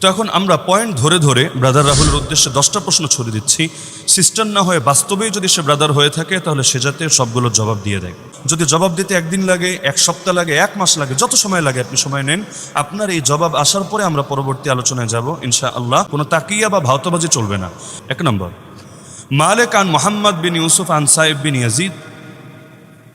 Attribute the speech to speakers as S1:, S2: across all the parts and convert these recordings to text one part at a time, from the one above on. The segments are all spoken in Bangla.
S1: তো এখন আমরা পয়েন্ট ধরে ধরে ব্রাদার রাহুলের উদ্দেশ্যে দশটা প্রশ্ন ছড়িয়ে দিচ্ছি। সিস্টার না হয়ে বাস্তবেই যদি সে ব্রাদার হয়ে থাকে, তাহলে সে যাতে সবগুলোর জবাব দিয়ে দেয়। যদি জবাব দিতে একদিন লাগে, এক সপ্তাহ লাগে, এক মাস লাগে, যত সময় লাগে আপনি সময় নেন, আপনার এই জবাব আসার পরে আমরা পরবর্তী আলোচনায় যাব ইনশা আল্লাহ কোনো তাকিয়া বা ভাওতাবাজি চলবে না। এক নম্বর, মালেক আন মোহাম্মদ বিন ইউসুফ আন সাহেব বিন ইয়াজিদ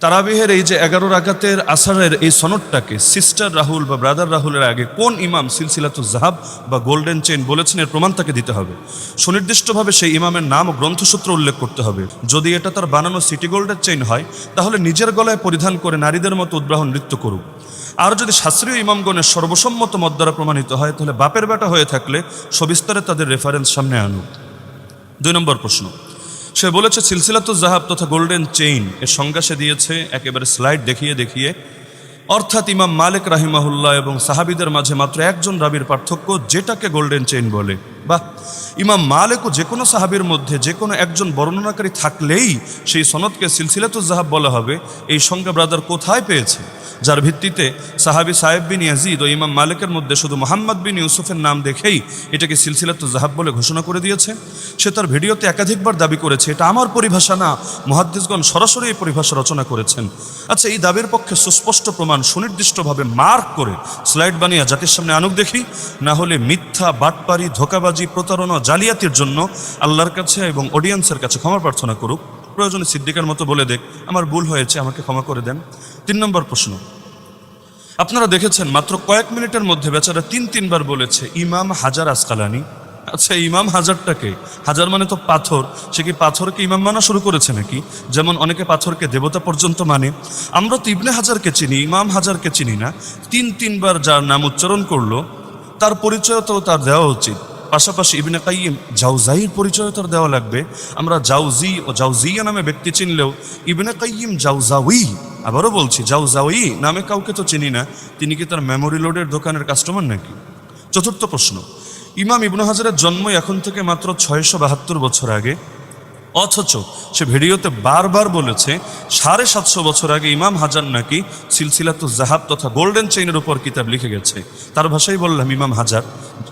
S1: তারাবিহের এই যে এগারো রাকাতের আসারের এই সনদটাকে সিস্টার রাহুল বা ব্রাদার রাহুলের আগে কোন ইমাম সিলসিলাতু জাহাব বা গোল্ডেন চেইন বলেছেন এর প্রমাণ তাকে দিতে হবে? সুনির্দিষ্টভাবে সেই ইমামের নাম ও গ্রন্থসূত্র উল্লেখ করতে হবে। যদি এটা তার বানানো সিটি গোল্ডের চেইন হয়, তাহলে নিজের গলায় পরিধান করে নারীদের মতো উদ্বাহন নৃত্য করুক। আর যদি শাস্ত্রীয় ইমামগণের সর্বসম্মত মত দ্বারা প্রমাণিত হয়, তাহলে বাপের বেটা হয়ে থাকলে সবিস্তারে তাদের রেফারেন্স সামনে আনুক। দুই নম্বর প্রশ্ন। সে বলেছে সিলসিলাত জাহাব তথা গোল্ডেন চেইন এর সংজ্ঞা সে দিয়েছে, একেবারে স্লাইড দেখিয়ে দেখিয়ে। অর্থাৎ ইমাম মালিক রাহিমাহুল্লাহ এবং সাহাবিদের মাঝে মাত্র একজন রাবির পার্থক্য, যেটাকে গোল্ডেন চেইন বলে। বা ইমাম মালিকও যে কোনো সাহাবির মধ্যে যে কোনো একজন বর্ণনাকারী থাকলেই সেই সনদকে সিলসিলাতু জাহাব বলা হবে, এই সংজ্ঞা ব্রাদার কোথায় পেয়েছে? যার ভিত্তিতে সাহাবি সাহেব বিন ইয়াজিদ ও ইমাম মালিকের মধ্যে শুধু মোহাম্মদ বিন ইউসুফের নাম দেখেই এটাকে সিলসিলাতু জাহাব বলে ঘোষণা করে দিয়েছে। সে তার ভিডিওতে একাধিকবার দাবি করেছে, এটা আমার পরিভাষা না, মহাদ্দিসগণ সরাসরি এই পরিভাষা রচনা করেছেন। আচ্ছা এই দাবির পক্ষে সুস্পষ্ট প্রমাণ সুনির্দিষ্টভাবে মার্ক করে, স্লাইড বানিয়ে জাতির সামনে আনুক দেখি। না হলে মিথ্যা, বাটপারি, ধোকাবাজি প্রতারণা জালিয়াতির জন্য আল্লাহর কাছে এবং অডিয়েন্সের কাছে ক্ষমা প্রার্থনা করুক। প্রয়োজনে সিদ্দিকার মতো বলে দেখ, আমার ভুল হয়েছে, আমাকে ক্ষমা করে দেন। তিন নম্বর প্রশ্ন। আপনারা দেখেছেন, মাত্র কয়েক মিনিটের মধ্যে বেচারা তিন তিনবার বলেছে, ইমাম হাজার আসকালানি। আচ্ছা ইমাম হাজারটাকে হাজার মানে তো পাথর। সে কি পাথরকে ইমাম মানা শুরু করেছে নাকি? যেমন অনেকে পাথরকে দেবতা পর্যন্ত মানে। আমরা তো ইবনে হাজারকে চিনি, ইমাম হাজারকে চিনি না। তিন তিনবার যার নাম উচ্চারণ করল, তার পরিচয় তো তার দেওয়া উচিত। পাশাপাশি ইবনে কাইম জাউজাইর পরিচয় তার দেওয়া লাগবে। আমরা জাউজি ও জাউজিয়া নামে ব্যক্তি চিনলেও ইবনে কাইম জাউজাউই আবারও বলছি জাউজাউই নামে কাউকে তো চিনি না। তিনি কি তার মেমোরি লোডের দোকানের কাস্টমার নাকি? চতুর্থ প্রশ্ন, ইমাম ইবনু হাজারের জন্ম এখন থেকে মাত্র ছয়শো বাহাত্তর বছর আগে। অথচ সে ভিডিওতে বারবার বলেছে, সাড়ে সাতশো বছর আগে ইমাম হাজার নাকি সিলসিলাতু জাহাব তথা গোল্ডেন চেইনের উপর কিতাব লিখে গেছে। তার ভাষাই বললাম, ইমাম হাজার।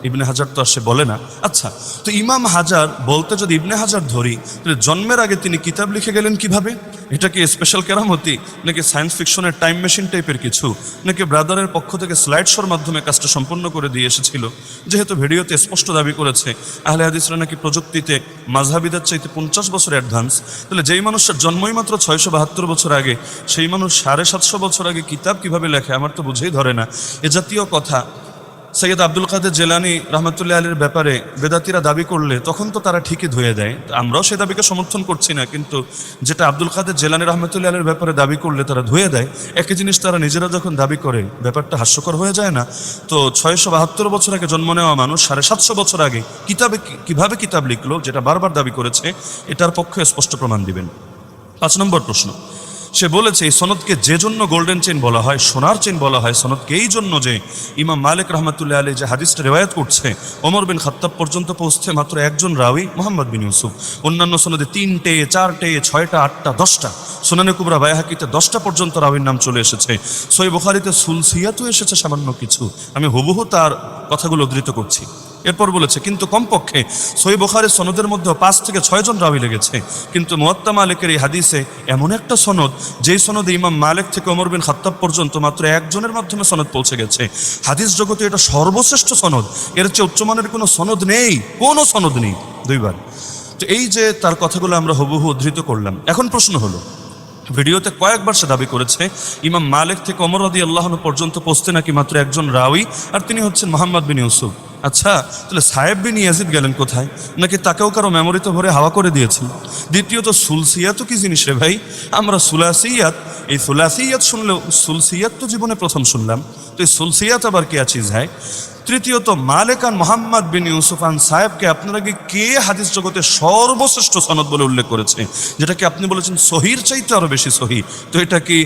S1: ইবনে হাজার তো আর সে বলে না। আচ্ছা তো ইমাম হাজার বলতে যদি ইবনে হাজার ধরি, তাহলে জন্মের আগে তিনি কিতাব লিখে গেলেন কীভাবে? এটা কি স্পেশাল কেরামতি? নাকি সায়েন্স ফিকশনের টাইম মেশিন টাইপের কিছু? নাকি ব্রাদারের পক্ষ থেকে স্লাইড শোর মাধ্যমে কাজটা সম্পন্ন করে দিয়ে এসেছিল? যেহেতু ভিডিওতে স্পষ্ট দাবি করেছে, আহলে হাদিসরা নাকি প্রযুক্তিতে মাঝহাবিদের চাইতে পঞ্চাশ বছর অ্যাডভান্স তাহলে যেই মানুষের জন্মই মাত্র ছয়শো বাহাত্তর বছর আগে, সেই মানুষ সাড়ে সাতশো বছর আগে কিতাব কীভাবে লেখে আমার তো বুঝেই ধরে না। এ জাতীয় কথা সৈয়দ আব্দুল কাদের জেলানি রহমতুল্লাহ আলীর ব্যাপারে বেদাতিরা দাবি করলে তখন তো তারা ঠিকই ধুয়ে দেয়। আমরাও সে দাবিকে সমর্থন করছি না, কিন্তু যেটা আব্দুল কাদের জেলানি রহমতুল্লাহ আলীর ব্যাপারে দাবি করলে তারা ধুয়ে দেয়, একই জিনিস তারা নিজেরা যখন দাবি করে ব্যাপারটা হাস্যকর হয়ে যায় না, তো ছয়শো বাহাত্তর বছর আগে জন্ম নেওয়া মানুষ সাড়ে সাতশো বছর আগে কিতাবে কীভাবে কিতাব লিখলো, যেটা বারবার দাবি করেছে, এটার পক্ষে স্পষ্ট প্রমাণ দিবেন। পাঁচ নম্বর প্রশ্ন সে বলেছে, এই সনদকে যে জন্য গোল্ডেন চেন বলা হয়, সোনার চেন বলা হয়, সনদকে এই জন্য যে ইমাম মালিক রহমতুল্লাহ আলী যে হাদিসটা রেওয়ায়ত করছে, ওমর বিন খাত্তাব পর্যন্ত পৌঁছতে মাত্র একজন রাউই মোহাম্মদ বিন ইউসুফ। অন্যান্য সনদে তিনটে, চারটে, ছয়টা, আটটা, দশটা। সোনানে কুবরা বায়াহাকিতে দশটা পর্যন্ত রাউির নাম চলে এসেছে। সই বুখারিতে সুলসিয়াতও এসেছে সামান্য কিছু। আমি হুবহু তার কথাগুলো উদ্ধৃত করছি। এরপর বলেছে, কিন্তু কমপক্ষে সই বোখারের সনদের মধ্যে পাঁচ থেকে ছয়জন রাবি লেগেছে। কিন্তু মোয়াত্তা মালিকের এই হাদিসে এমন একটা সনদ, যেই সনদে ইমাম মালিক থেকে ওমর বিন খাত্তাব পর্যন্ত মাত্র একজনের মাধ্যমে সনদ পৌঁছে গেছে। হাদিস জগতে এটা সর্বশ্রেষ্ঠ সনদ। এর চেয়ে উচ্চমানের কোনো সনদ নেই, কোনো সনদ নেই। দুইবার। তো এই যে তার কথাগুলো আমরা হুবহু উদ্ধৃত করলাম। এখন প্রশ্ন হলো, ভিডিওতে কয়েকবার সে দাবি করেছে, ইমাম মালিক থেকে অমর রদি আল্লাহন পর্যন্ত পৌঁছতে নাকি মাত্র একজন রাউই আর তিনি হচ্ছেন মোহাম্মদ বিন ইউসুফ। আচ্ছা তাহলে সাহেব বিন ইয়াজিদ গেলেন কোথায়? নাকি তাকেও কারও মেমোরিতে ভরে হাওয়া করে দিয়েছেন? দ্বিতীয়ত, সুলসিয়াত কি জিনিস রে ভাই? আমরা সুলাসিয়াত, এই সুলাসিয়াত শুনলেও সুলসিয়াত তো জীবনে প্রথম শুনলাম। তো এই সুলসিয়াত আবার কে আছিস হয় তৃতীয়ত মালেকান মোহাম্মদ বিন ইউসুফান সাহেবকে আপনারা কি কে হাদিস জগতে সর্বশ্রেষ্ঠ সনদ বলে উল্লেখ করেছে? যেটাকে আপনি বলেছেন সহির চাইতে আরও বেশি সহি? তো এটা কি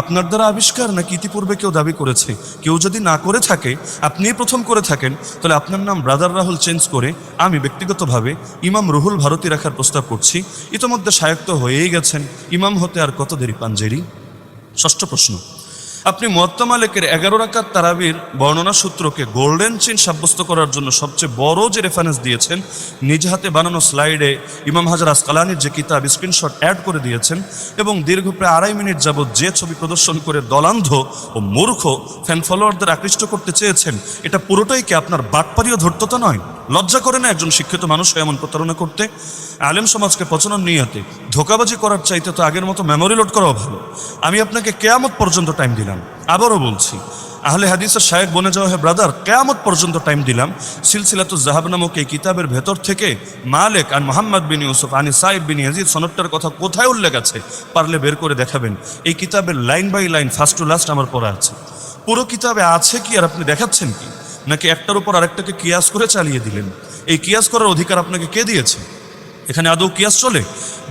S1: আপনার দ্বারা আবিষ্কার নাকি ইতিপূর্বে কেউ দাবি করেছে? কেউ যদি না করে থাকে, আপনিই প্রথম করে থাকেন তাহলে আপনার নাম ব্রাদার রাহুল চেঞ্জ করে আমি ব্যক্তিগতভাবে ইমাম রুহুল ভারতী রাখার প্রস্তাব করছি। ইতোমধ্যে সায়ক্ত হয়েই গেছেন। ইমাম হতে আর কত দেরি পাঞ্জেরি? ষষ্ঠ প্রশ্ন। আপনি মোয়াত্তা মালিকের এগারো রাকাত তারাবির বর্ণনা সূত্রকে গোল্ডেন চেন সাব্যস্ত করার জন্য সবচেয়ে বড় যে রেফারেন্স দিয়েছেন, নিজ হাতে বানানো স্লাইডে ইমাম হাজার আসকালানির যে কিতাব স্ক্রিনশট অ্যাড করে দিয়েছেন এবং দীর্ঘ প্রায় আড়াই মিনিট যাবৎ যে ছবি প্রদর্শন করে দলান্ধ ও মূর্খ ফ্যান ফলোয়ারদের আকৃষ্ট করতে চেয়েছেন, এটা পুরোটাই কি আপনার বাটপারি ও ধর্ততা নয়? লজ্জা করে না একজন শিক্ষিত মানুষ এমন প্রতারণা করতে? আলেম সমাজকে পচানোর নিয়তে ধোকাবাজি করার চাইতে তো আগের মতো মেমোরি লোড করাও ভালো। আমি আপনাকে কেয়ামত পর্যন্ত টাইম দিলাম। আবারও বলছি, আহলে হাদিসের শায়েক বনে যাওয়া হে ব্রাদার কেয়ামত পর্যন্ত টাইম দিলাম। সিলসিলাতু জাহাব নামক এই কিতাবের ভেতর থেকে মালেক আর মোহাম্মদ বিন ইউসুফ আনি সাইব বিন ইয়াজিদ সনদটার কথা কোথায় উল্লেখ আছে পারলে বের করে দেখাবেন। এই কিতাবের line by line first to last আমার পড়া আছে। পুরো কিতাবে আছে কি আর আপনি দেখাচ্ছেন কি? নাকি একটার উপর আরেকটাকে কিয়াস করে চালিয়ে দিলেন? এই কিয়াস করার অধিকার আপনাকে কে দিয়েছে? এখানে আদৌ কিয়াস চলে?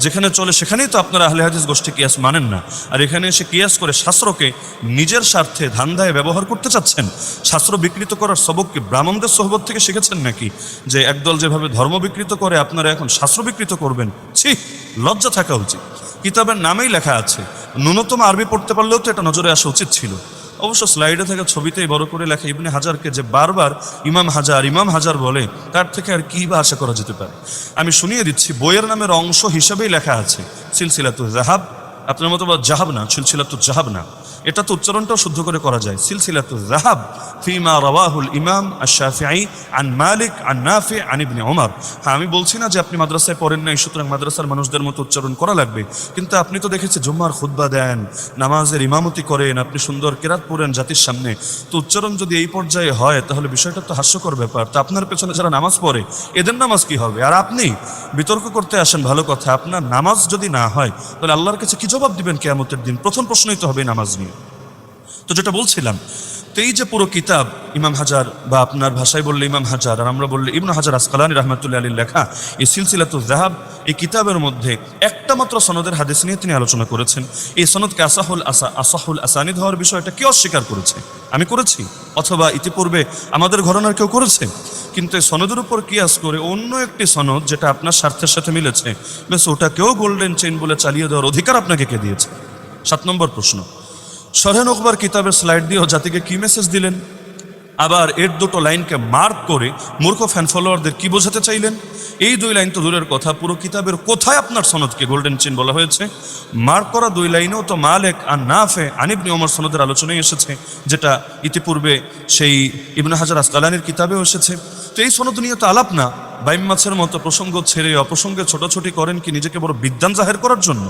S1: যেখানে চলে সেখানেই তো আপনারা আহলে হাদিস গোষ্ঠী কিয়াস মানেন না। আর এখানে এসে কিয়াস করে শাস্ত্রকে নিজের স্বার্থে ধান্দায় ব্যবহার করতে চাচ্ছেন। শাস্ত্র বিকৃত করার সবক কি ব্রাহ্মণদের সহবত থেকে শিখেছেন নাকি? যে একদল যেভাবে ধর্ম বিকৃত করে, আপনারা এখন শাস্ত্র বিকৃত করবেন। ছি, লজ্জা থাকা উচিত। কিতাবের নামেই লেখা আছে, ন্যূনতম আরবি পড়তে পারলেও তো এটা নজরে আসা উচিত ছিল। অবশ্য স্লাইডে থাকা ছবিতেই বড় করে লেখা ইবনে হাজারকে যে বারবার ইমাম হাজার ইমাম হাজার বলে, তার থেকে আর কী বা আশা করা যেতে পারে? আমি শুনিয়ে দিচ্ছি, বইয়ের নামের অংশ হিসেবেই লেখা আছে সিলসিলাতু জাহাব আপনার মতো বা জাহাব না, সিলসিলাতু জাহাব না। এটা তো উচ্চারণটাও শুদ্ধ করে করা যায়। সিলসিলাতু জাহাব ফিমা রওয়াহুল ইমাম আশ-শাফিঈ আন মালিক আন নাফি আন ইবনে ওমর হ্যাঁ আমি বলছি না যে আপনি মাদ্রাসায় পড়েন নাই, সুতরাং মাদ্রাসার মানুষদের মতো উচ্চারণ করা লাগবে। কিন্তু আপনি তো দেখেছি জুম্মার খুতবা দেন, নামাজের ইমামতি করেন, আপনি সুন্দর কেরাত পড়েন জাতির সামনে। তো উচ্চারণ যদি এই পর্যায়ে হয়, তাহলে বিষয়টা তো হাস্যকর ব্যাপার। তা আপনার পেছনে যারা নামাজ পড়ে, এদের নামাজ কি হবে? আর আপনি? বিতর্ক করতে আসেন, ভালো কথা। আপনার নামাজ যদি না হয়, তাহলে আল্লাহর কাছে কি জবাব দিবেন কেয়ামতের দিন। প্রথম প্রশ্নই তো হবে নামাজ নিয়ে। তো যেটা বলছিলাম এই যে পুরো কিতাব ইমাম হাজার বা আপনার ভাষায় বললে ইমাম হাজার, আর আমরা বললে ইবনু হাজার আসকালানি রহমতুল্লাহ আলীর লেখা, এই সিলসিলাতুল জাহাব এই কিতাবের মধ্যে একটা মাত্র সনদের হাদিস নিয়ে তিনি আলোচনা করেছেন। এই সনদকে আসাহুল আসা, আসাহুল আসানিদ হওয়ার বিষয়টা কে অস্বীকার করেছে? আমি করেছি, অথবা ইতিপূর্বে আমাদের ঘটনার কেউ করেছে। কিন্তু এই সনদের উপর কিয়াস করে অন্য একটি সনদ যেটা আপনার স্বার্থের সাথে মিলেছে বেশ ওটাকেও গোল্ডেন চেইন বলে চালিয়ে দেওয়ার অধিকার আপনাকে কে দিয়েছে? সাত নম্বর প্রশ্ন। সরহেন আকবর কিতাবের স্লাইড দিয়েও জাতিকে কি মেসেজ দিলেন? আবার এর দুটো লাইনকে মার্ক করে মূর্খ ফ্যান ফলোয়ারদের কি বোঝাতে চাইলেন? এই দুই লাইন তো দূরের কথা, পুরো কিতাবের কোথায় আপনার সনদকে গোল্ডেন চেন বলা হয়েছে? মার্ক করা দুই লাইনেও তো মালেক আর নাফে আনিবনি ওমর সনদের আলোচনায় এসেছে, যেটা ইতিপূর্বে সেই ইবনে হাজার আসকালানির কিতাবেও এসেছে। তো এই সনদ নিয়ে তো আলাপ না, বাইম মাছের মতো প্রসঙ্গ ছেড়ে অপ্রসঙ্গে ছোটাছুটি করেন কি নিজেকে বড় বিদ্যান জাহের করার জন্য?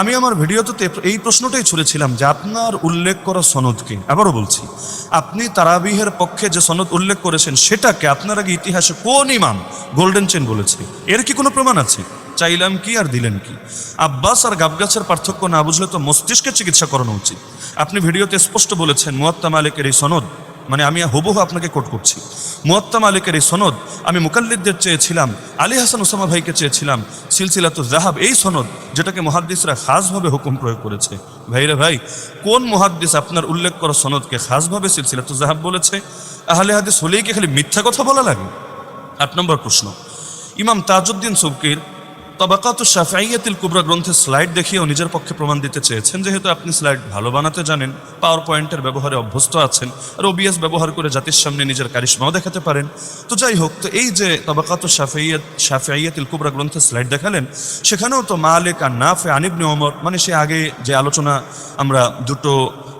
S1: আমি আমার ভিডিওতে এই প্রশ্নটাই ছুড়েছিলাম যে আপনার উল্লেখ করা সনদকে আবারও বলছি, আপনি তারাবিহের পক্ষে যে সনদ উল্লেখ করেছেন সেটাকে আপনার আগে ইতিহাসে কোন ইমাম গোল্ডেন চেন বলেছে? এর কি কোনো প্রমাণ আছে? চাইলাম কি আর দিলেন কি? আব্বাস আর গাবগাছের পার্থক্য না বুঝলে তো মস্তিষ্কের চিকিৎসা করানো উচিত। আপনি ভিডিওতে স্পষ্ট বলেছেন মুয়াত্তা মালিকের এই সনদ মানে আমি হুবহু আপনাকে কোট করছি। মুয়াত্তা মালিকের এই সনদ আমি মুকাল্লিদদের চেয়েছিলাম, আলী হাসান ওসামা ভাইকে চেয়েছিলাম সিলসিলাতু জাহাব এই সনদ যেটাকে মহাদ্দিসরা খাসভাবে হুকুম প্রয়োগ করেছে। ভাইরে ভাই, কোন মহাদ্দিস আপনার উল্লেখ করা সনদকে খাসভাবে সিলসিলাতু জাহাব বলেছে? আহলে হাদিস হলেই কি খালি মিথ্যা কথা বলা লাগে? আট নম্বর প্রশ্ন। ইমাম তাজউদ্দিন সুবকির তবাকাত শাফাইয়াতিল কুবরা গ্রন্থের স্লাইড দেখিয়েও নিজের পক্ষে প্রমাণ দিতে চেয়েছেন, যেহেতু আপনি স্লাইড ভালো বানাতে জানেন পাওয়ার পয়েন্টের ব্যবহারে অভ্যস্ত আছেন, আর ওবিএস ব্যবহার করে জাতির সামনে নিজের কারিশ্মাও দেখাতে পারেন। তো যাই হোক, তো এই যে তবাকাত শাফাইয়াত শাফাইয়াতিল কুবরা গ্রন্থের স্লাইড দেখালেন, সেখানেও তো মালিক আর নাফে আনিবনে ওমর মানে সে আগে যে আলোচনা আমরা দুটো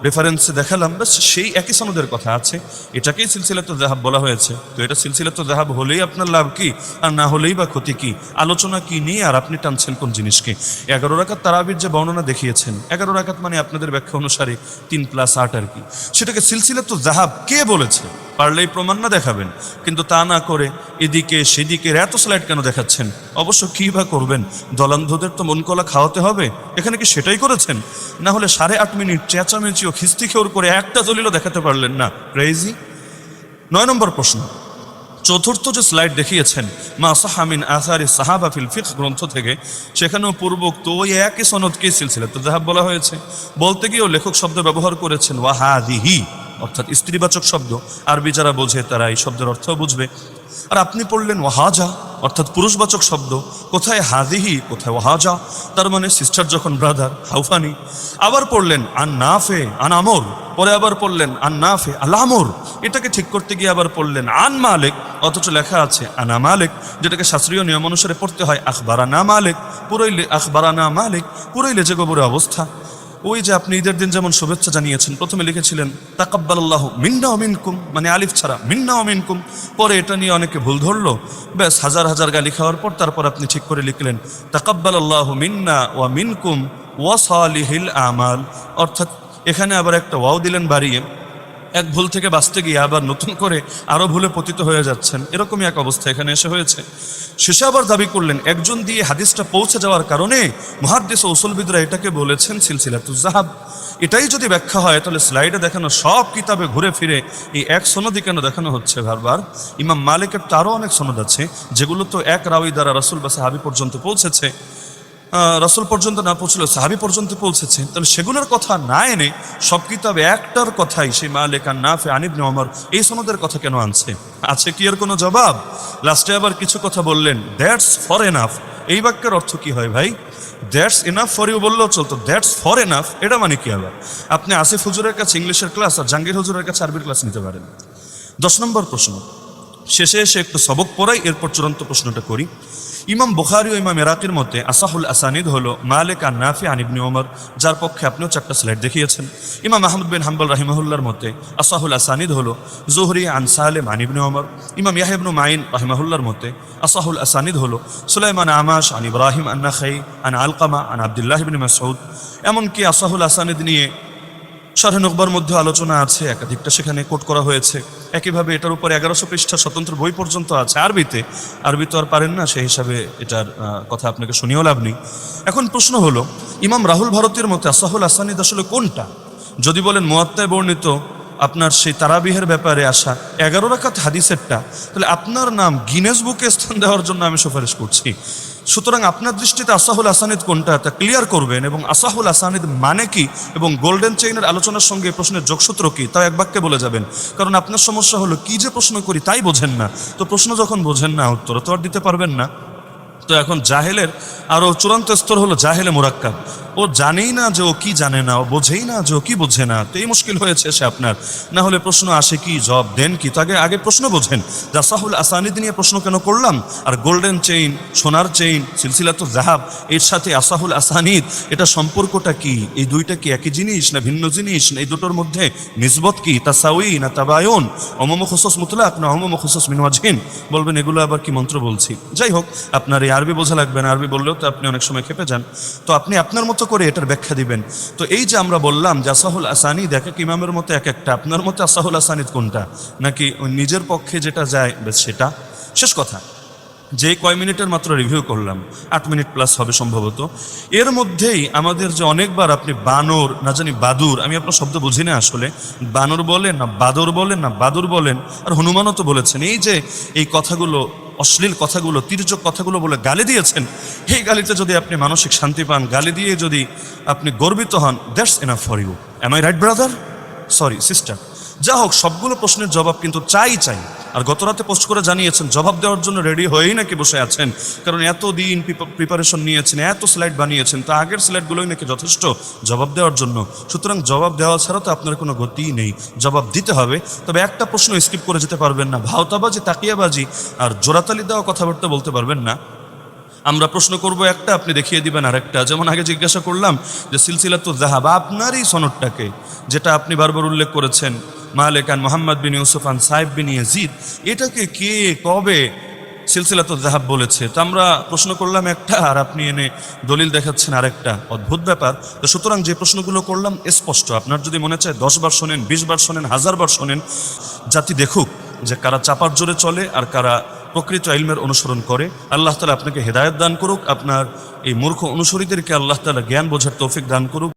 S1: রেফারেন্সে দেখালাম বাস সেই একই সনদের কথা আছে। এটাকেই সিলসিলাত জাহাব বলা হয়েছে। তো এটা সিলসিলাত জাহাব হলেই আপনার লাভ কি, আর না হলেই বা ক্ষতি কি? আলোচনা কি নিয়ে আর আপনি টানছেন কোন জিনিসকে? এগারো রাখাত তারাবির যে বর্ণনা দেখিয়েছেন, এগারো রাখাত মানে আপনাদের ব্যাখ্যা অনুসারে তিন প্লাস আট আর কি। সেটাকে সিলসিলাত জাহাব কে বলেছে? পারলেই প্রমাণ না দেখাবেন। কিন্তু তা না করে এদিকে সেদিকে এত স্লাইড কেন দেখাচ্ছেন? অবশ্য কী বা করবেন? দলান্ধদের তো মন কলা খাওয়াতে হবে। এখানে কি সেটাই করেছেন? না হলে সাড়ে আট মিনিট চেঁচামেচি ও খিস্তি খেউর করে একটা দলিলও দেখাতে পারলেন না। ক্রেজি নয় নম্বর প্রশ্ন। চতুর্থ যে স্লাইড দেখিয়েছেন, মা সাহামিন আসারি সাহাবা ফিল ফিক গ্রন্থ থেকে, সেখানেও পূর্বোক্ত ওই একই সনদকে সিলসিলা তো জাহাব বলা হয়েছে, বলতে গিয়েও লেখক শব্দ ব্যবহার করেছেন, ওয়াহাদিহি। অর্থাৎ স্ত্রীবাচক শব্দ। আরবি যারা বোঝে তারা এই শব্দের অর্থ বুঝবে। আর আপনি পড়লেন ওয়াহাজা, অর্থাৎ পুরুষবাচক শব্দ। কোথায় হাদিহি কোথায় ওয়াহাজা? তার মানে সিস্টার যখন ব্রাদার হাউফানি। আবার পড়লেন আন নাফে আন আমর পরে আবার পড়লেন আন নাফে আল আমর এটাকে ঠিক করতে গিয়ে আবার পড়লেন আন মালিক অথচ লেখা আছে আনা মালিক যেটাকে শাস্ত্রীয় নিয়ম অনুসারে পড়তে হয় আখবারানা মালিক পুরইলে আখবারানা মালিক পুরইলে যে গোবরে অবস্থা। ওই যে আপনি ঈদের দিন যেমন শুভেচ্ছা জানিয়েছেন, প্রথমে লিখেছিলেন তাকাব্বাল আল্লাহ মিন্না অমিনকুম মানে আলিফ ছাড়া, মিন্না অমিনকুম পরে এটা নিয়ে অনেকে ভুল ধরলো। ব্যাস, হাজার হাজার গা গালি হওয়ার পর তারপর আপনি ঠিক করে লিখলেন তাকাব্বাল আল্লাহ মিন্না ওয়া মিনকুম ওয়া সালিহিল আমাল অর্থাৎ এখানে আবার একটা ওয়াও দিলেন বাড়িয়ে। এক ভুল থেকে বাঁচতে গিয়ে আবার নতুন করে আরও ভুলে পতিত হয়ে যাচ্ছেন। এরকমই এক অবস্থা এখানে এসে হয়েছে। শেষে আবার দাবি করলেন, একজন দিয়ে হাদিসটা পৌঁছে যাওয়ার কারণে মহাদ্দেশ ও উসলবিদরা এটাকে বলেছেন সিলসিলাতুজাহাব এটাই যদি ব্যাখ্যা হয়, তাহলে স্লাইডে দেখানো সব কিতাবে ঘুরে ফিরে এই এক সনদই কেন দেখানো হচ্ছে বারবার? ইমাম মালিকের তারও অনেক সনদ আছে, যেগুলো তো এক রাউই দ্বারা রসুল বা সাহাবি পর্যন্ত পৌঁছেছে। রসুল পর্যন্ত না পৌঁছলেও সাহাবি পর্যন্ত পৌঁছেছে। তাহলে সেগুলোর কথা না এনে সব কিতাবে একটার কথাই সেই মালিক আর নাফে আনিবনে অমর এই সনদের কথা কেন আনছে? আছে কি এর কোনো জবাব? লাস্টে আবার কিছু কথা বললেন দ্যাটস ফর এনাফ এই বাক্যের অর্থ কি হয় ভাই? দ্যাটস এনাফ ফর ইউ বললেও চলতো দ্যাটস ফর এনাফ এটা মানে কি আবার? আপনি আসিফ হুজুরের কাছে ইংলিশের ক্লাস আর জাহাঙ্গীর হুজুরের কাছে আরবির ক্লাস নিতে পারেন। দশ নম্বর প্রশ্ন শেষে এসে একটু সবক পড়াই, এরপর চূড়ান্ত প্রশ্নটা করি। ইমাম বুখারি ও ইমাম এরাকের মতে আসাহুল আসানিদ হলো মালিক আর নাফি আনিবনি ওমর যার পক্ষে আপনিও চারটা স্লাইড দেখিয়েছেন। ইমাম আহমদ বিন হাম্বল রাহিমাহুল্লার মতে আসাহুল আসানিদ হলো জোহরি আন সালেম আনিবনি ওমর ইমাম ইয়াহিবনু মাইন রাহিমাহুল্লার মতে আসাহুল আসানিদ হলো সুলাইমান আমাশ আন ইব্রাহিম আন্না খাই আন আলকামা, আন আবদুল্লাহ বিন মাসউদ। এমনকি আসাহুল আসানিদ নিয়ে শাহে নকবার মধ্যে আলোচনা আছে, একাধিকটা সেখানে কোট করা হয়েছে। একইভাবে এটার উপর এগারোশো পৃষ্ঠা স্বতন্ত্র বই পর্যন্ত আছে। আরবিতে। আরবি তো আর পারেন না, সেই হিসাবে এটার কথা আপনাকে শুনিয়েও লাভ নেই। এখন প্রশ্ন হলো, ইমাম রাহুল ভারতের মতে আসাহুল আসানিদ আসলে কোনটা? যদি বলেন মোয়াত্তায় বর্ণিত, আপনার সেই তারাবিহের ব্যাপারে আসা এগারো রাখাত হাদিসেরটা, তাহলে আপনার নাম গিনেস বুকে স্থান দেওয়ার জন্য আমি সুপারিশ করছি। সুতরাং আপনার দৃষ্টিতে আসাহুল আসানিদ কোনটা তা ক্লিয়ার করবেন এবং আসাহুল আসানিদ মানে কি এবং গোল্ডেন চেইনের আলোচনার সঙ্গে প্রশ্নের যোগসূত্র কি, তাও এক বাক্যে বলে যাবেন। কারণ আপনার সমস্যা হলো কি যে প্রশ্ন করি তাই বোঝেন না। তো প্রশ্ন যখন বোঝেন না, উত্তর তো আর দিতে পারবেন না। তো এখন জাহেলের আরও চূড়ান্ত স্তর হলো জাহেলে মোরাক্কাব। ও জানেই না যে ও কি জানে না, ও বোঝেই না যে ও কি বোঝে না। তো এই মুশকিল হয়েছে সে আপনার। না হলে প্রশ্ন আসে কি জব দেন কি? তাকে আগে প্রশ্ন বোঝেন। জাসাহুল আসানিদ নিয়ে প্রশ্ন কেন করলাম? আর গোল্ডেন চেইন, সোনার চেইন সিলসিলাত জাহাব, এর সাথে আসাহুল আসানিদ, এটা সম্পর্কটা কি? এই দুইটা কি একই জিনিস না ভিন্ন জিনিস? না এই দুটোর মধ্যে নিসবত কি? তাসাউই না তাবায়ন? অমম খুসস মুতলাক না অমম খুসস মিনওয়াজহিন বলবেন, এগুলো আবার কি মন্ত্র বলছি? যাই হোক, আপনার এই আরবি বোঝা লাগবে না। আরবি বললেও তো আপনি অনেক সময় খেপে যান। তো আপনি আপনার মতো করে এটার ব্যাখ্যা দিবেন। তো এই যে আমরা বললাম যে আসাহুল আসানিদ এক এক ইমামের মতো এক একটা, আপনার মতে আসাহুল আসানিদ কোনটা? নাকি নিজের পক্ষে যেটা যায় সেটা? শেষ কথা, যে কয় মিনিটের মাত্র রিভিউ করলাম, আট মিনিট প্লাস হবে সম্ভবত। এর মধ্যেই আমাদের যে অনেকবার আপনি বানর, না জানি বাদুর, আমি আপনার শব্দ বুঝি না আসলে, বানর বলেন না বাদর বলেন না বাদুর বলেন, আর হনুমানও তো বলেছেন, এই যে এই কথাগুলো অশ্লীল কথাগুলো, তির্যক কথাগুলো বলে গালি দিয়েছেন। এই গালিতে যদি আপনি মানসিক শান্তি পান, গালি দিয়ে যদি আপনি গর্বিত হন that's enough for you am I right brother sorry sister যা হোক, সবগুলো প্রশ্নের জবাব কিন্তু চাই চাই। আর গত রাতে পোস্ট করে জানিয়েছেন, জবাব দেওয়ার জন্য রেডি হয়েই নাকি বসে আছেন। কারণ এত দিন প্রিপারেশন নিয়েছেন, এত স্লাইড বানিয়েছেন, তা আগের স্লাইডগুলোই নাকি যথেষ্ট জবাব দেওয়ার জন্য। সুতরাং জবাব দেওয়া ছাড়া তো আপনার কোনো গতিই নেই। জবাব দিতে হবে। তবে একটা প্রশ্ন স্কিপ করে যেতে পারবেন না। ভাওতাবাজি, তাকিয়াবাজি আর জোরাতালি দেওয়া কথাবার্তা বলতে পারবেন না। আমরা প্রশ্ন করব একটা, আপনি দেখিয়ে দিবেন আরেকটা। যেমন আগে জিজ্ঞাসা করলাম যে সিলসিলাত জাহাব আপনারই সনদটাকে, যেটা আপনি বারবার উল্লেখ করেছেন মালেকান মোহাম্মদ বিন ইউসুফান সাহেব বিন ইয়াজিদ, এটাকে কে, কবে সিলসিলাত জাহাব বলেছে? তো আমরা প্রশ্ন করলাম একটা, আর আপনি এনে দলিল দেখাচ্ছেন আরেকটা। অদ্ভুত ব্যাপার। তো সুতরাং যে প্রশ্নগুলো করলাম, স্পষ্ট। আপনার যদি মনে চায় দশ বার শোনেন, বিশ বার শোনেন, হাজার বার শোনেন, জাতি দেখুক যে কারা চাপার জোরে চলে আর কারা প্রকৃত ইলমের অনুসরণ করে। আল্লাহ তালা আপনাকে হেদায়ত দান করুক, আপনার এই মূর্খ অনুসরীদেরকে আল্লাহ তালা জ্ঞান বোঝার তৌফিক দান করুক।